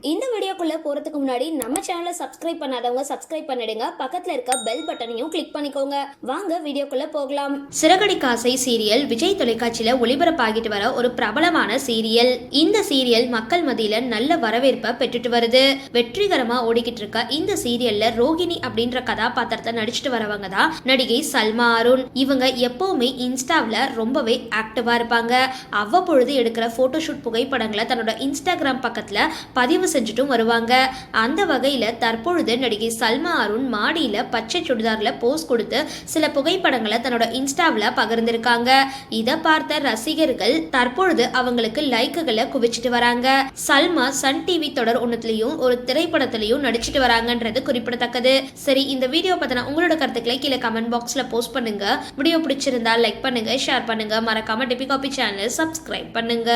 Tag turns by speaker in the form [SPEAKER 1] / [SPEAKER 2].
[SPEAKER 1] இந்த வீடியோக்குள்ளே போறதுக்கு முன்னாடி நம்ம சேனலை சப்ஸ்கிரைப் பண்ணாதவங்க சப்ஸ்கிரைப் பண்ணிடுங்க. பக்கத்துல இருக்க பெல் பட்டனையும் கிளிக் பண்ணிக்கோங்க. வாங்க வீடியோக்குள்ள போகலாம். சிறகடி காசை சீரியல் விஜய் தொலைக்காட்சியில் ஒளிபரப்பாகிட்டு வர ஒரு பிரபலமான சீரியல் இந்த சீரியல் மக்கள் மத்தியில் நல்ல வரவேற்பை பெற்றுட்டு வருது. வெற்றிகரமா ஓடிக்கிட்டு இருக்க இந்த சீரியல்ல ரோகிணி அப்படின்ற கதாபாத்திரத்தை நடிச்சிட்டு வரவங்க தான் நடிகை சல்மா அருண். இவங்க எப்பவுமே இன்ஸ்டாவில் ரொம்பவே ஆக்டிவாக இருப்பாங்க. அவ்வப்பொழுது எடுக்கிற ஃபோட்டோஷூட் புகைப்படங்களை தன்னோட இன்ஸ்டாகிராம் பக்கத்தில் பதிவு செஞ்சுட்டும் வருவாங்க. அந்த வகையில் தற்பொழுது நடிகை சல்மா அருண் மாடியில் பச்சை சுடிதார்ல போஸ் கொடுத்து சில புகைப்படங்களை தன்னோட இன்ஸ்டாவில் பகிர்ந்திருக்காங்க. இதை பார்த்த ரசிகர்கள் தற்பொழுது அவங்களுக்கு லைக்குகளை குவிச்சிட்டு வராங்க. சல்மா சன் டிவி தொடர் ஒன்றுத்துலயும் ஒரு திரைப்படத்திலையும் நடிச்சிட்டு வராங்கன்றது குறிப்பிடத்தக்கது. சரி இந்த வீடியோ பத்தின உங்களோட கருத்துக்களை கீழே கமெண்ட் பாக்ஸ்ல போஸ்ட் பண்ணுங்க. வீடியோ பிடிச்சிருந்தா லைக் பண்ணுங்க ஷேர் பண்ணுங்க. மறக்காம டிபி காபி சேனல் சப்ஸ்கிரைப் பண்ணுங்க.